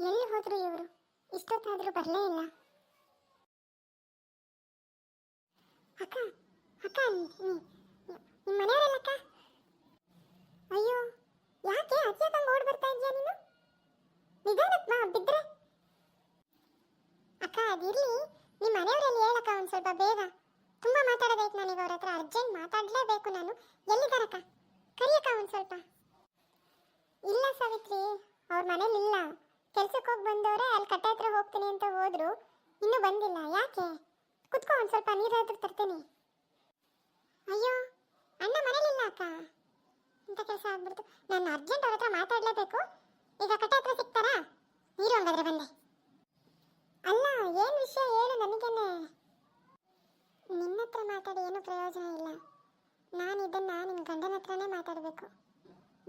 ಎಲ್ಲಿ ಹೋದ್ರು ಇವರು? ಇಷ್ಟೊತ್ತಾದ್ರೂ ಬರಲೇ ಇಲ್ಲ. ಅಕ್ಕ ಅಕ್ಕ ನಿಮ್ಮ ಮನೆಯವರಲ್ಲ ಅಕ್ಕ? ಅಯ್ಯೋ, ಯಾಕೆ ಅಜ್ಜಿಯಕ್ಕಂಗೆ ಓಡ್ ಬರ್ತಾ ಇದೆಯಾ ನೀನು? ನಿಧಾನಕ್ಕೆ ಬಿದ್ರೆ. ಅಕ್ಕ ಅದಿರ್ಲಿ ನಿಮ್ಮ ಮನೆಯವರಲ್ಲಿ ಹೇಳಕ್ಕ ಒಂದು ಸ್ವಲ್ಪ ಬೇಗ. ತುಂಬಾ ಮಾತಾಡಬೇಕು ನನಗೆ ಅವ್ರ ಹತ್ರ. ಅರ್ಜೆಂಟ್ ಮಾತಾಡಲೇಬೇಕು ನಾನು. ಎಲ್ಲಿದ್ದಾರಕ್ಕ ಕರಿಯಕ್ಕ ಒಂದು ಸ್ವಲ್ಪ. ಇಲ್ಲ ಸಾವಿತ್ರಿ, ಅವ್ರ ಮನೇಲಿ ಇಲ್ಲ. ಕೆಲ್ಸಕ್ಕೆ ಹೋಗಿ ಬಂದವ್ರೆ, ಅಲ್ಲಿ ಕಟ್ಟೆ ಹತ್ರ ಹೋಗ್ತೀನಿ ಅಂತ ಹೋದ್ರು. ಇನ್ನೂ ಬಂದಿಲ್ಲ, ಯಾಕೆ? ಕುತ್ಕೋ, ಒಂದು ಸ್ವಲ್ಪ ನೀರಾದ್ರೂ ತರ್ತೀನಿ. ಅಯ್ಯೋ, ಅಣ್ಣ ಮನೇಲಿಲ್ಲ ಅಕ್ಕ. ಅಂತ ಕೆಲಸ ಆಗ್ಬಿಡ್ತು. ನಾನು ಅರ್ಜೆಂಟ್ ಅವ್ರ ಹತ್ರ ಮಾತಾಡಲೇಬೇಕು. ಈಗ ಕಟ್ಟೆ ಹತ್ರ ಸಿಗ್ತಾರಾ? ನೀರು ಹಂಗಾದ್ರೆ ಬಂದೆ. ಅಲ್ಲ, ಏನು ವಿಷಯ ಹೇಳು ನನಗೇನೆ. ನಿನ್ನ ಹತ್ರ ಮಾತಾಡಿ ಏನೂ ಪ್ರಯೋಜನ ಇಲ್ಲ. ನಾನು ಇದನ್ನು ನಿಮ್ಮ ಗಂಡನ ಹತ್ರನೇ ಮಾತಾಡಬೇಕು.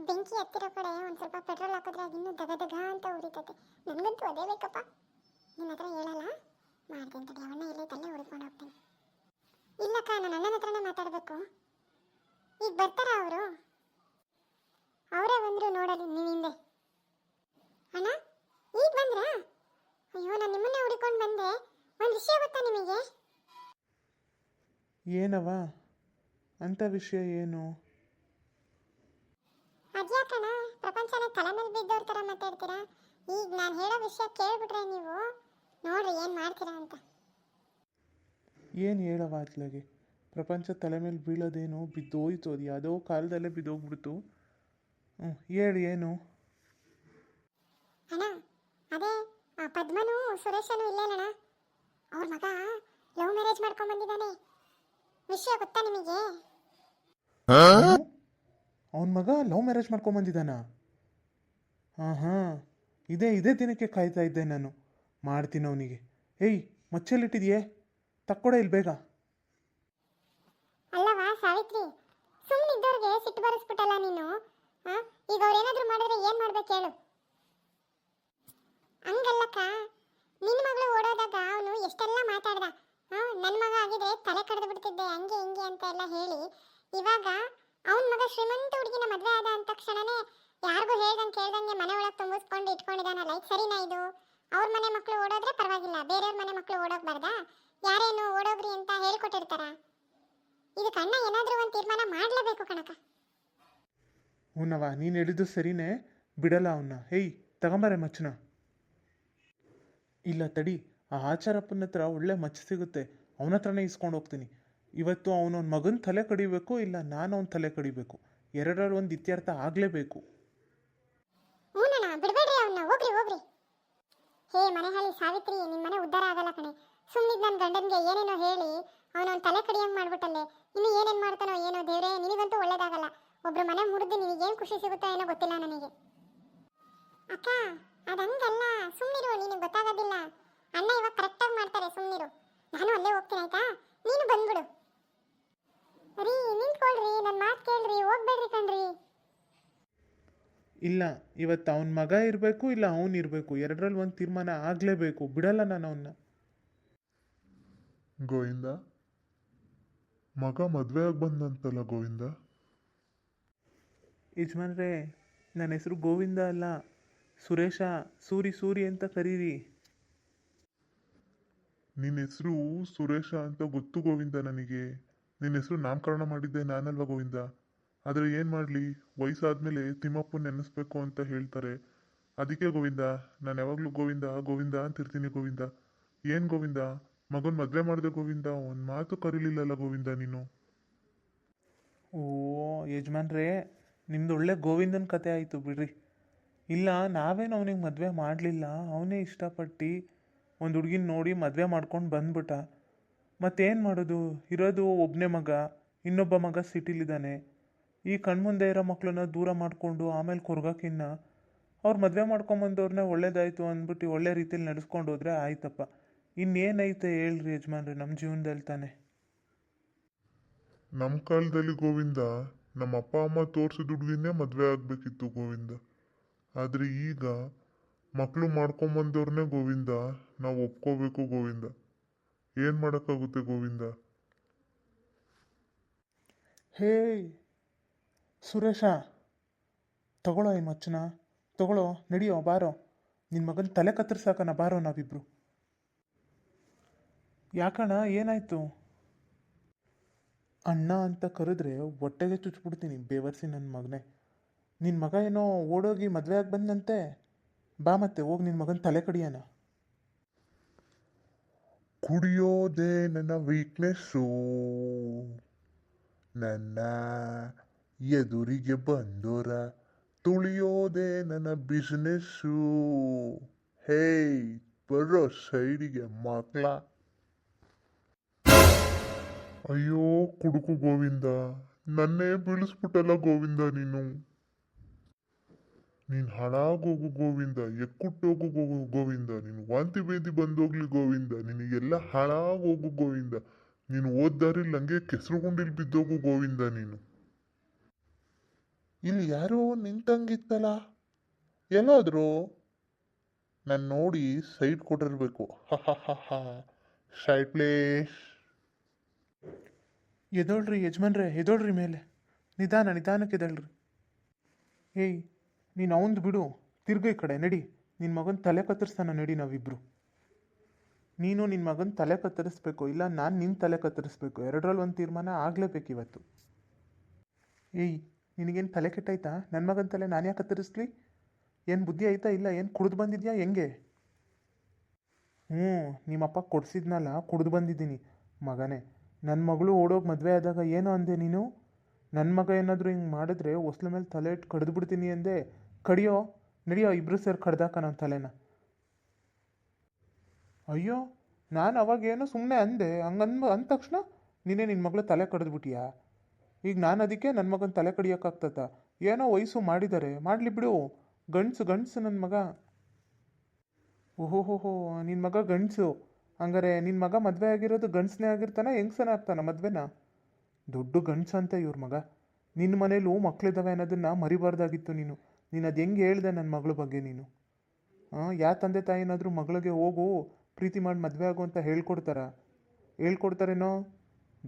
ಬೆಂಕಿ ಹತ್ತಿರ ಕಡೆ ಒಂದು ಸ್ವಲ್ಪ ಪೆಟ್ರೋಲ್ ಹಾಕಿದ್ರೆ ಅದು ಇನ್ನೂ ದಗ ದಗ ಅಂತ ಉರಿತೈತೆ. ನನಗಂತೂ ಅದೇ ಬೇಕಪ್ಪ. ನಿನ್ನ ಹತ್ರ ಹೇಳಲ್ಲ? ಮಾಡ್ತೀನಿ ತಡಿ, ಅವನ್ನ ಇಲ್ಲೇ ತಲೆ ಹುಡ್ಕೊಂಡು ಹೋಗ್ತೀನಿ. ಇಲ್ಲಕ್ಕ, ನಾನು ಅಣ್ಣನ ಹತ್ರನೇ ಮಾತಾಡಬೇಕು. ಈಗ ಬರ್ತಾರ ಅವರು? ಅವರೇ ಬಂದರು ನೋಡಲಿ, ನೀವು ಹಿಂದೆ. ಅಣ್ಣ, ಈಗ ಬಂದ್ರಾ? ಅಯ್ಯೋ, ನಾನು ನಿಮ್ಮನ್ನೇ ಹುಡ್ಕೊಂಡು ಬಂದೆ. ಒಂದು ವಿಷಯ ಗೊತ್ತಾ ನಿಮಗೆ? ಏನವ? ಅಂಥ ವಿಷಯ ಏನು? ಅದ್ಯಾಕಣ ಪ್ರಪಂಚನ ತಲೆ ಮೇಲೆ ಬಿದ್ದವ್ರ ಥರ ಮಾತಾಡ್ತೀರಾ? ಈಗ ನಾನು ಹೇಳೋ ವಿಷಯ ಕೇಳ್ಬಿಟ್ರೆ ನೀವು? ನೋಡ್ರಿ ಏನು ಮಾಡ್ತೀರಾ ಅಂತ. ಏನು ಹೇಳವ ಅತ್ಲಾಗೆ ಪ್ರಪಂಚ ತಲೆ ಮೇಲೆ ಬೀಳೋದೇನು ಬಿದ್ದೋಯ್ತು ಅದು ಯಾವುದೋ ಕಾಲದಲ್ಲೇ ಬಿದ್ದೋಗ್ಬಿಡ್ತು. ಹ್ಞೂ ಹೇಳಿ ಏನು? ಅಣ್ಣ ಅದೇ ಆ ಪದ್ಮನು ಸುರೇಶನು ಇಲ್ಲೇನಣ್ಣ? ಅವ್ರ ಮಗ ಲವ್ ಮ್ಯಾರೇಜ್ ಮಾಡ್ಕೊಂಡ್ ಬಂದಿದ್ದಾನೆ. ವಿಷಯ ಗೊತ್ತಾ ನಿಮಗೆ? ಅವನ ಮಗ ಲವ್ ಮ್ಯಾರೇಜ್ ಮಾಡ್ಕೊಂಬಂದಿದ್ದಾನ ಹಾಂ ಹಾಂ ಇದೇ ಇದೇ ದಿನಕ್ಕೆ ಕಾಯ್ತಾ ಇದ್ದೆ ನಾನು. ಮಾಡ್ತೀನಿ ಅವನಿಗೆ. ಏಯ್ ಮಚ್ಚಲಿಟ್ಟಿದೆಯೇ ತಕ್ಕೊಡ ಇಲ್ಲಿ ಬೇಗ. ಅಲ್ಲವಾ ಸಾವಿತ್ರಿ ಸುಮ್ಮನಿದ್ದವ್ರಿಗೆ ಸಿಟ್ಟು ಬರೆಸ್ಬಿಟ್ಟಲ್ಲ ನೀನು? ಈಗ ಅವ್ರು ಏನಾದ್ರು ಮಾಡಿದ್ರೆ ಏನ್ ಮಾಡ್ಬೇಕು ಹೇಳು? ಹಂಗಲ್ಲಕ್ಕ ನಿನ್ನ ಮಗಳು ಓಡೋದಾಗ ಅವನು ಎಷ್ಟೆಲ್ಲ ಮಾತಾಡ್ದ ನನ್ನ ಮಗ ಆಗಿದ್ರೆ ತಲೆ ಕಡ್ದು ಬಿಡ್ತಿದ್ದೆ ಹಂಗೆ ಹಿಂಗೆ ಅಂತ ಎಲ್ಲ ಹೇಳಿ ಇವಾಗ ಅವನ ಮಗ ಶ್ರೀಮಂತ ಹುಡುಗಿನ ಮದುವೆ ಆದ ಅಂದ ತಕ್ಷಣನೇ ಯಾರಿಗೂ ಹೇಳ್ದಂಗೆ ಕೇಳ್ದಂಗೆ ಮನೆ ಒಳಗೆ ತುಂಬಿಸ್ಕೊಂಡು ಇಟ್ಕೊಂಡಿದ್ದಾನಲ್ಲ ಇದು ಸರಿನಾ ಇದು? ಅವ್ರ ಮನೆ ಮಕ್ಕಳು ಓಡೋದ್ರೆ ಪರವಾಗಿಲ್ಲ. ಬೇರೆಯವ್ರ ಮನೆ ಮಕ್ಕಳು ಓಡೋಗ್ಬಾರ್ದಾ ಯಾರೇನು ಓಡೋಗ್ರಿ ಅಂತ ಹೇಳ್ಕೊಟ್ಟಿರ್ತಾರ? ಇದು ಕಣ್ಣ ಏನಾದರೂ ಒಂದು ತೀರ್ಮಾನ ಮಾಡಲೇಬೇಕು ಕಣಕ ಹ್ಞೂನವ ನೀನು ಹೇಳಿದ್ದು ಸರಿನೇ. ಬಿಡಲ್ಲ ಅವನ್ನ ಹೇಯ್, ತಗೊಂಬಾರೆ ಮಚ್ಚನ. ಇಲ್ಲ ತಡಿ, ಆ ಆಚಾರಪ್ಪನ ಹತ್ರ ಒಳ್ಳೆ ಮಚ್ಚ ಸಿಗುತ್ತೆ. ಅವನ ಹತ್ರನೇ ಇಸ್ಕೊಂಡು ಹೋಗ್ತೀನಿ. ಇವತ್ತು ಅವನ ಮಗನ ತಲೆ ಕಡಿಬೇಕು, ಇಲ್ಲ ನಾನು ಅವನ ತಲೆ ಕಡಿಬೇಕು? ಎರಡರಲ್ಲಿ ಒಂದು ಇತ್ಯರ್ಥ ಆಗಲೇಬೇಕು. ಹ್ಞೂನಣ್ಣ ಬಿಡಬೇಡ್ರಿ ಅವನ್ನ ಹೋಗ್ರಿ ಹೋಗ್ರಿ. ಹೇ ಮನೆಹಳ್ಳಿ ಹಾಳಿ ಸಾವಿತ್ರಿ ನಿಮ್ಮ ಮನೆ ಉದ್ಧಾರ ಆಗಲ್ಲ ಕಣೆ. ಸುಮ್ಮನಿದ್ ನನ್ನ ಗಂಡನಿಗೆ ಏನೇನೋ ಹೇಳಿ ಅವನೊಂದು ತಲೆ ಕಡಿಯಂಗೆ ಮಾಡ್ಬಿಟ್ಟಲ್ಲೇ. ಇನ್ನು ಏನೇನು ಮಾಡ್ತಾನೋ ಏನೋ ದೇವ್ರೆ, ನಿನಗಂತೂ ಒಳ್ಳೇದಾಗಲ್ಲ. ಒಬ್ರು ಮನೆ ಮುರಿದು ನಿನಗೇನು ಖುಷಿ ಸಿಗುತ್ತೋ ಏನೋ ಗೊತ್ತಿಲ್ಲ ನನಗೆ. ಅಕ್ಕ ಅದಂಗಲ್ಲ ಸುಮ್ಮನಿರು ನಿನಗೆ ಗೊತ್ತಾಗೋದಿಲ್ಲ ಅಣ್ಣ ಇವಾಗ ಕರೆಕ್ಟಾಗಿ ಮಾಡ್ತಾರೆ ಸುಮ್ಮನಿರು ನಾನು ಅಲ್ಲೇ ಹೋಗ್ತೀನಿ ಆಯ್ತಾ ನೀನು ಬಂದ್ಬಿಡು ರೀ ನಿಂತ್ಕೊಳ್ರಿ ನನ್ನ ಮಾತು ಕೇಳ್ರಿ ಹೋಗ್ಬೇಡ್ರಿ ಕಣ್ರಿ ಇಲ್ಲ ಇವತ್ತು ಅವನ ಮಗ ಇರಬೇಕು ಇಲ್ಲ ಅವನು ಇರಬೇಕು ಎರಡರಲ್ಲಿ ಒಂದು ತೀರ್ಮಾನ ಆಗಲೇಬೇಕು ಬಿಡಲ್ಲ ನಾನು ಅವನ್ನ ಗೋವಿಂದ ಮಗ ಮದುವೆ ಆಗಿ ಬಂದಂತಲ್ಲ ಗೋವಿಂದ? ಯಜಮಾನ್ರೆ ನನ್ನ ಹೆಸರು ಗೋವಿಂದ ಅಲ್ಲ ಸುರೇಶ ಸೂರಿ ಸೂರಿ ಅಂತ ಕರೀರಿ. ನಿನ್ನ ಹೆಸರು ಸುರೇಶ ಅಂತ ಗೊತ್ತು ಗೋವಿಂದ ನನಗೆ. ನಿನ್ನ ಹೆಸರು ನಾಮಕರಣ ಮಾಡಿದ್ದೆ ನಾನಲ್ವ ಗೋವಿಂದ? ಆದರೆ ಏನು ಮಾಡಲಿ? ವಯಸ್ಸಾದ್ಮೇಲೆ ತಿಮ್ಮಪ್ಪ ನೆನೆಸ್ಬೇಕು ಅಂತ ಹೇಳ್ತಾರೆ. ಅದಕ್ಕೆ ಗೋವಿಂದ, ನಾನು ಯಾವಾಗಲೂ ಗೋವಿಂದ ಗೋವಿಂದ ಅಂತಿರ್ತೀನಿ ಗೋವಿಂದ. ಏನು ಗೋವಿಂದ? ಮಗನ ಮದುವೆ ಮಾಡಿದೆ ಗೋವಿಂದ, ಒಂದು ಮಾತು ಕರೀಲಿಲ್ಲಲ್ಲ ಗೋವಿಂದ ನೀನು. ಓ, ಯಜಮಾನ್ರೇ, ನಿಮ್ದು ಒಳ್ಳೆ ಗೋವಿಂದನ ಕತೆ ಆಯಿತು ಬಿಡ್ರಿ. ಇಲ್ಲ, ನಾವೇನು ಅವನಿಗೆ ಮದುವೆ ಮಾಡಲಿಲ್ಲ, ಅವನೇ ಇಷ್ಟಪಟ್ಟು ಒಂದು ಹುಡುಗಿನ ನೋಡಿ ಮದುವೆ ಮಾಡ್ಕೊಂಡು ಬಂದ್ಬಿಟ್ಟ. ಮತ್ತೇನು ಮಾಡೋದು? ಇರೋದು ಒಬ್ಬನೇ ಮಗ, ಇನ್ನೊಬ್ಬ ಮಗ ಸಿಟಿಲಿದ್ದಾನೆ. ಈ ಕಣ್ಮುಂದೆ ಇರೋ ಮಕ್ಕಳನ್ನ ದೂರ ಮಾಡಿಕೊಂಡು ಆಮೇಲೆ ಕೊರ್ಗಕ್ಕಿನ್ನ ಅವ್ರು ಮದುವೆ ಮಾಡ್ಕೊಂಬಂದವ್ರನ್ನೇ ಒಳ್ಳೇದಾಯಿತು ಅಂದ್ಬಿಟ್ಟು ಒಳ್ಳೆ ರೀತಿಯಲ್ಲಿ ನಡೆಸ್ಕೊಂಡು ಹೋದ್ರೆ ಆಯ್ತಪ್ಪ. ಇನ್ನೇನೈತೆ ಹೇಳ್ರಿ ಯಜಮಾನ್ರಿ ನಮ್ಮ ಜೀವನದಲ್ಲಿ ತಾನೆ? ನಮ್ಮ ಕಾಲದಲ್ಲಿ ಗೋವಿಂದ ನಮ್ಮ ಅಪ್ಪ ಅಮ್ಮ ತೋರಿಸಿದ ಹುಡುಗಿನೇ ಮದುವೆ ಆಗಬೇಕಿತ್ತು ಗೋವಿಂದ. ಆದರೆ ಈಗ ಮಕ್ಕಳು ಮಾಡ್ಕೊಂಬಂದವ್ರನ್ನೇ ಗೋವಿಂದ ನಾವು ಒಪ್ಕೋಬೇಕು ಗೋವಿಂದ. ಏನು ಮಾಡೋಕ್ಕಾಗುತ್ತೆ ಗೋವಿಂದ? ಹೇಯ್! ಸುರೇಶ, ತಗೊಳೋ ಈ ಮಚ್ಚನ? ತಗೊಳ್ಳೋ ನಡಿಯೋ, ಬಾರೋ. ನಿನ್ನ ಮಗನ ತಲೆ ಕತ್ತರಿಸಾಕಣ ಬಾರೋ ನಾವಿಬ್ರು. ಯಾಕಣ್ಣ, ಏನಾಯ್ತು? ಅಣ್ಣ ಅಂತ ಕರೆದ್ರೆ ಹೊಟ್ಟೆಗೆ ಚುಚ್ಬಿಡ್ತೀನಿ, ಬೇವರ್ಸಿ ನನ್ನ ಮಗನೇ. ನಿನ್ನ ಮಗ ಏನೋ ಓಡೋಗಿ ಮದುವೆ ಆಗಿ ಬಂದಂತೆ ಬಾ ಮತ್ತೆ, ಹೋಗಿ ನಿನ್ನ ಮಗನ ತಲೆ ಕಡಿಯೋಣ. ಕುಡಿಯೋದೇ ನನ್ನ ವೀಕ್ನೆಸ್ಸು ನನ್ನ ಎದುರಿಗೆ ಬಂದೋರ, ತುಳಿಯೋದೇ ನನ್ನ ಬಿಸ್ನೆಸ್ಸು ಹೇಯ್, ಬರೋ ಸೈಡಿಗೆ ಮಕ್ಳ ಅಯ್ಯೋ, ಕುಡುಕು ಗೋವಿಂದ, ನನ್ನೇ ಬೀಳಿಸ್ಬಿಟ್ಟಲ್ಲ ಗೋವಿಂದ ನೀನು. ನೀನ್ ಹಾಳಾಗೋಗು ಗೋವಿಂದ, ಎಕ್ಕುಟ್ಟೋಗು ಹೋಗು ಗೋವಿಂದ, ನೀನು ವಾಂತಿ ಬೇದಿ ಬಂದೋಗ್ಲಿ ಗೋವಿಂದ ನಿನಗೆಲ್ಲ ಹಾಳಾಗೋಗು ಗೋವಿಂದ, ನೀನು ಓದ್ದಾರಿಲ್ಲ ಹಂಗೆ ಕೆಸರು ಗುಂಡಿಲ್ ಬಿದ್ದೋಗು ಗೋವಿಂದ ನೀನು. ಇಲ್ಲಿ ಯಾರೋ ನಿಂತಂಗಿತ್ತಲ್ಲ? ಎಲ್ಲಾದರೂ ನಾನು ನೋಡಿ ಸೈಡ್ ಕೊಟ್ಟಿರಬೇಕು. ಸೈಡ್ ಪ್ಲೇಸ್ ಎದೋಳ್ರಿ ಯಜಮಾನ್ರೆ, ಎದೋಳ್ರಿ ಮೇಲೆ. ನಿಧಾನ, ನಿಧಾನಕ್ಕೆ ಎದಳ್ರಿ. ಏಯ್, ನೀನು ಅವಂದು ಬಿಡು. ತಿರ್ಗ ಕಡೆ, ನಡಿ. ನಿನ್ನ ಮಗನ ತಲೆ ಕತ್ತರಿಸ್ತಾನ ನಡಿ ನಾವಿಬ್ರು. ನೀನು ನಿನ್ನ ಮಗನ ತಲೆ ಕತ್ತರಿಸ್ಬೇಕು. ಇಲ್ಲ, ನಾನು ನಿನ್ನ ತಲೆ ಕತ್ತರಿಸ್ಬೇಕು. ಎರಡರಲ್ಲಿ ಒಂದು ತೀರ್ಮಾನ ಆಗಲೇಬೇಕು ಇವತ್ತು ಏಯ್ ನಿನಗೇನು ತಲೆ ಕೆಟ್ಟಾಯ್ತಾ? ನನ್ನ ಮಗನ ತಲೆ ನಾನು ಯಾಕೆ ಹತ್ತರಿಸ್ಲಿ? ಏನು ಬುದ್ಧಿ ಆಯ್ತಾ ಇಲ್ಲ? ಏನು ಕುಡಿದು ಬಂದಿದ್ಯಾ? ಹೆಂಗೆ? ಹ್ಞೂ, ನಿಮ್ಮಪ್ಪ ಕೊಡಿಸಿದ್ನಲ್ಲ, ಕುಡಿದು ಬಂದಿದ್ದೀನಿ. ಮಗನೇ ನನ್ನ ಮಗಳು ಓಡೋಗಿ ಮದುವೆ ಆದಾಗ ಏನು ಅಂದೆ ನೀನು? ನನ್ನ ಮಗ ಏನಾದರೂ ಹಿಂಗೆ ಮಾಡಿದ್ರೆ ಹೊಸ್ಲ ಮೇಲೆ ತಲೆ ಇಟ್ಟು ಕಡ್ದು ಬಿಡ್ತೀನಿ ಅಂದೆ. ಕಡಿಯೋ, ನಡಿಯೋ ಇಬ್ಬರು ಸೇರಿ ಕಡ್ದಾಕ ನನ್ನ ತಲೆನ. ಅಯ್ಯೋ, ನಾನು ಅವಾಗೇನೋ ಸುಮ್ಮನೆ ಅಂದೆ. ಹಂಗಂದ, ಅಂದ ತಕ್ಷಣ ನೀನೇ ನಿನ್ನ ಮಗಳು ತಲೆ ಕಡ್ದ್ಬಿಟ್ಟಿಯಾ? ಈಗ ನಾನು ಅದಕ್ಕೆ ನನ್ನ ಮಗನ ತಲೆ ಕಡಿಯೋಕ್ಕಾಗ್ತದ? ಏನೋ ವಯಸ್ಸು ಮಾಡಿದ್ದಾರೆ ಮಾಡಲಿ ಬಿಡು. ಗಂಡ್ಸು ಗಂಡ್ಸು ನನ್ನ ಮಗ. ಓಹೋಹೋಹೋ ನಿನ್ನ ಮಗ ಗಂಡ್ಸು. ಹಂಗಾರೆ ನಿನ್ನ ಮಗ ಮದುವೆ ಆಗಿರೋದು ಗಂಡ್ಸನೇ ಆಗಿರ್ತಾನ, ಹೆಂಗ್ಸನ ಆಗ್ತಾನ ಮದುವೆನ? ದೊಡ್ಡ ಗಂಡ್ಸು ಅಂತ ಇವ್ರ ಮಗ. ನಿನ್ನ ಮನೇಲೂ ಮಕ್ಕಳಿದ್ದಾವೆ ಅನ್ನೋದನ್ನು ಮರಿಬಾರ್ದಾಗಿತ್ತು ನೀನು. ನೀನು ಅದು ಹೆಂಗೆ ಹೇಳಿದೆ ನನ್ನ ಮಗಳ ಬಗ್ಗೆ ನೀನು? ಯಾ ತಂದೆ ತಾಯಿನಾದರೂ ಮಗಳಿಗೆ ಹೋಗು, ಪ್ರೀತಿ ಮಾಡಿ ಮದುವೆ ಆಗು ಅಂತ ಹೇಳ್ಕೊಡ್ತಾರ? ಹೇಳ್ಕೊಡ್ತಾರೇನೋ?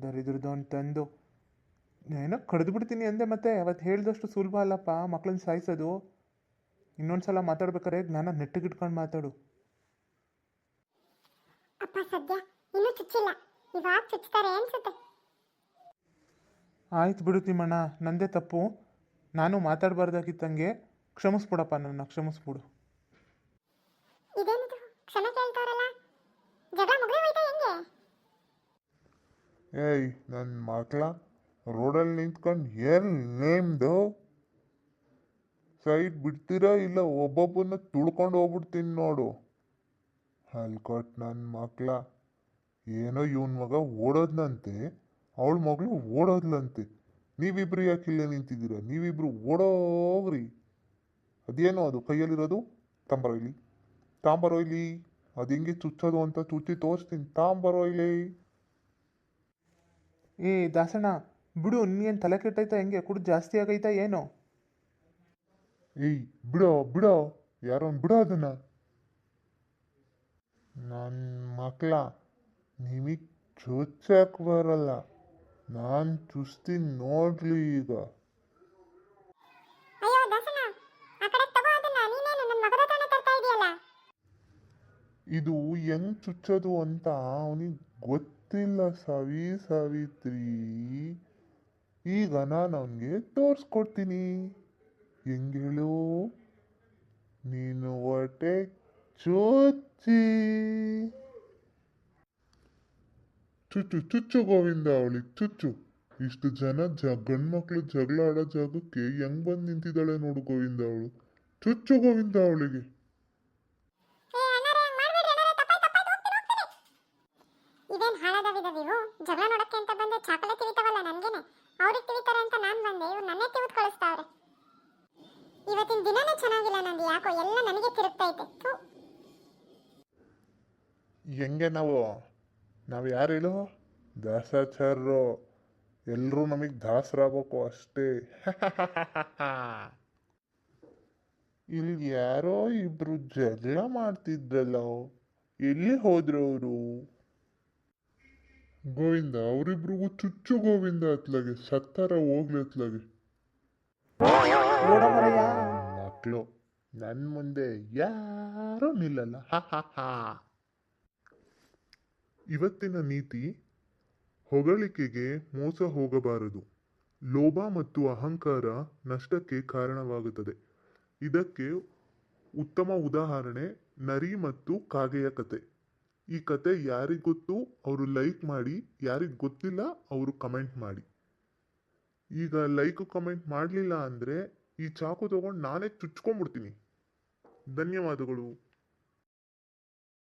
ದರಿದ್ರದ್ದು ಅಂತ ತಂದು. ಏನೋ ಕಡ್ದು ಬಿಡ್ತೀನಿ ಅಂದೆ ಮತ್ತೆ ಅವತ್ತು ಹೇಳಿದಷ್ಟು ಸುಲಭ ಅಲ್ಲಪ್ಪ ಮಕ್ಕಳನ್ನ ಸಾಯಿಸೋದು. ಇನ್ನೊಂದು ಸಲ ಮಾತಾಡ್ಬೇಕಾರೆ ಜ್ಞಾನ ನೆಟ್ಟಗಿಟ್ಕೊಂಡು ಮಾತಾಡು. ಅಪ್ಪ ಸದ್ಯ ಇನ್ನೂ ಚುಚ್ಚಿಲ್ಲ. ಇವಾಗ ಚುಚ್ತಾರೆ ಅನ್ಸುತ್ತೆ. ಆಯ್ತು ಬಿಡು ತಿಮ್ಮಣ್ಣ ನಂದೇ ತಪ್ಪು. ನಾನು ಮಾತಾಡಬಾರ್ದಾಗಿತ್ತಂಗೆ ಕ್ಷಮಿಸ್ಬಿಡಪ್ಪ ನನ್ನ ಕ್ಷಮಿಸ್ಬಿಡು. ಇದೇನಿದು? ಕ್ಷಮೆ ಕೇಳ್ತಾರಲ್ಲ ಜಗಳ ಮುಗಿದು ಹೋಯ್ತಾ ಹೆಂಗೆ? ಏಯ್ ನನ್ನ ಮಕ್ಳ ರೋಡಲ್ಲಿ ನಿಂತ್ಕೊಂಡು ಏನು ನೇಮ್ದು? ಸೈಡ್ ಬಿಡ್ತೀರಾ ಇಲ್ಲ ಒಬ್ಬೊಬ್ಬನ ತುಳ್ಕೊಂಡು ಹೋಗ್ಬಿಡ್ತೀನಿ ನೋಡು. ಅಲ್ಕೊಟ್ ನನ್ನ ಮಕ್ಳ. ಏನೋ ಇವನ್ ಮಗ ಓಡೋದ್ನಂತೆ. ಅವಳ ಮಗಳು ಓಡೋದ್ಲಂತೆ. ನೀವಿಬ್ರು ಯಾಕೆ ಇಲ್ಲೇ ನಿಂತಿದ್ದೀರಾ? ನೀವಿಬ್ರು ಓಡೋಗ್ರಿ. ಅದೇನೋ ಅದು ಕೈಯಲ್ಲಿರೋದು? ತಾಂಬರೋ ಇಲ್ಲಿ ತಾಂಬರೋ ಇಲ್ಲಿ ಅದು ಹೆಂಗೆ ಚುಚ್ಚೋದು ಅಂತ ಚುಚ್ಚಿ ತೋರಿಸ್ತೀನಿ. ತಾಂಬರೋ ಇಲ್ಲಿ ಏ ದಾಸಣ್ಣ ಬಿಡು ನೀನು ತಲೆ ಕೆಟ್ಟೈತಾ ಹೆಂಗೆ? ಕುಡ್ದು ಜಾಸ್ತಿ ಆಗೈತಾ ಏನು? ಏಯ್ ಬಿಡೋ ಬಿಡೋ. ಯಾರೋ ಬಿಡೋ ಅದನ್ನ. ನನ್ನ ಮಕ್ಕಳ ನಿಮಗೆ ಚುಚ್ಚಕ್ ಬರಲ್ಲ. ನಾನು ಚುಸ್ತೀನಿ ನೋಡ್ಲಿ ಈಗ. ಅಯ್ಯೋ ದಾಸಣ್ಣ ಆ ತಗೋ ಅದನ್ನ. ನೀನೇನು ನನ್ನ ಮಗದ ತಾನೇ ತರ್ತಾ ಇದೆಯಲ್ಲ? ಇದು ಹೆಂಗ್ ಚುಚ್ಚೋದು ಅಂತ ಅವನಿಗೆ ಗೊತ್ತಿಲ್ಲ ಸವಿ ಸಾವಿತ್ರಿ. ಈಗ ನಾನು ಅವನಿಗೆ ತೋರಿಸ್ಕೊಡ್ತೀನಿ. ಹೆಂಗೇಳು ನೀನು ಹೊಟ್ಟೆ ಚೋಚಿ ಚುಚ್ಚು ಚುಚ್ಚು ಗೋವಿಂದ ಅವಳಿಗೆ ಚುಚ್ಚು. ಇಷ್ಟು ಜನ ಜ, ಗಂಡ್ಮಕ್ಳು ಜಗಳ ಆಡೋ ಜಾಗಕ್ಕೆ ಹೆಂಗ್ ಬಂದು ನಿಂತಿದ್ದಾಳೆ ನೋಡು ಗೋವಿಂದ ಅವಳು. ಚುಚ್ಚು ಗೋವಿಂದ ಅವಳಿಗೆ. ಇದೇನ್ ಹಾಳಾದವಿದಾವ ಇವು ಜಗಳ ನೋಡಕ್ಕೆ ಅಂತ ಬಂದೆ ಚಾಕಲೆ ತಿವಿತಾವಲ್ಲ ನನ್ಗೇನೆ. ಅವ್ರಿಗೆ ತಿಳಿತಾರೆ ಅಂತ ನಾನು ಬಂದೆ. ಇವ್ರು ನನ್ನೇ ತಿವಿದ್ ಕಳಿಸ್ತಾವ್ರೆ ಇವತ್ತಿನ ದಿನನೇ ಚೆನ್ನಾಗಿಲ್ಲ ನಂದು ಯಾಕೋ. ಎಲ್ಲ ನನಗೆ ತಿರುಗ್ತೈತೆ ಹೆಂಗೆ ನಾವು? ನಾವು ಯಾರು ಹೇಳು? ದಾಸಾಚಾರ್ಯರು ಎಲ್ಲರೂ ನಮಗೆ ದಾಸರಾಗಬೇಕು ಅಷ್ಟೇ. ಇಲ್ಲಿ ಯಾರೋ ಇಬ್ರು ಜಗಳ ಮಾಡ್ತಿದ್ರಲ್ಲ. ಎಲ್ಲಿ ಹೋದ್ರು ಅವರು? ಗೋವಿಂದ ಅವರಿಬ್ರಿಗೂ ಚುಚ್ಚು ಗೋವಿಂದ ಅತ್ಲಾಗೆ ಸತ್ತಾರ ಹೋಗ್ಲಿ ಅತ್ಲಾಗೆ. ಮಕ್ಳು ಮಕ್ಕಳು ನನ್ನ ಮುಂದೆ ಯಾರೂ ನಿಲ್ಲಲ್ಲ. ಹಾ ಹಾ ಹಾ. ಇವತ್ತಿನ ನೀತಿ ಹೊಗಳಿಕೆಗೆ ಮೋಸ ಹೋಗಬಾರದು. ಲೋಭ ಮತ್ತು ಅಹಂಕಾರ ನಷ್ಟಕ್ಕೆ ಕಾರಣವಾಗುತ್ತದೆ. ಇದಕ್ಕೆ ಉತ್ತಮ ಉದಾಹರಣೆ ನರಿ ಮತ್ತು ಕಾಗೆಯ ಕತೆ. ಈ ಕತೆ ಯಾರಿಗೆ ಗೊತ್ತು ಅವರು ಲೈಕ್ ಮಾಡಿ, ಯಾರಿಗೆ ಗೊತ್ತಿಲ್ಲ ಅವರು ಕಮೆಂಟ್ ಮಾಡಿ. ಈಗ ಲೈಕ್ ಕಮೆಂಟ್ ಮಾಡಲಿಲ್ಲ ಅಂದರೆ ಈ ಚಾಕು ತಗೊಂಡು ನಾನೇ ಚುಚ್ಕೊಂಡ್ಬಿಡ್ತೀನಿ. ಧನ್ಯವಾದಗಳು.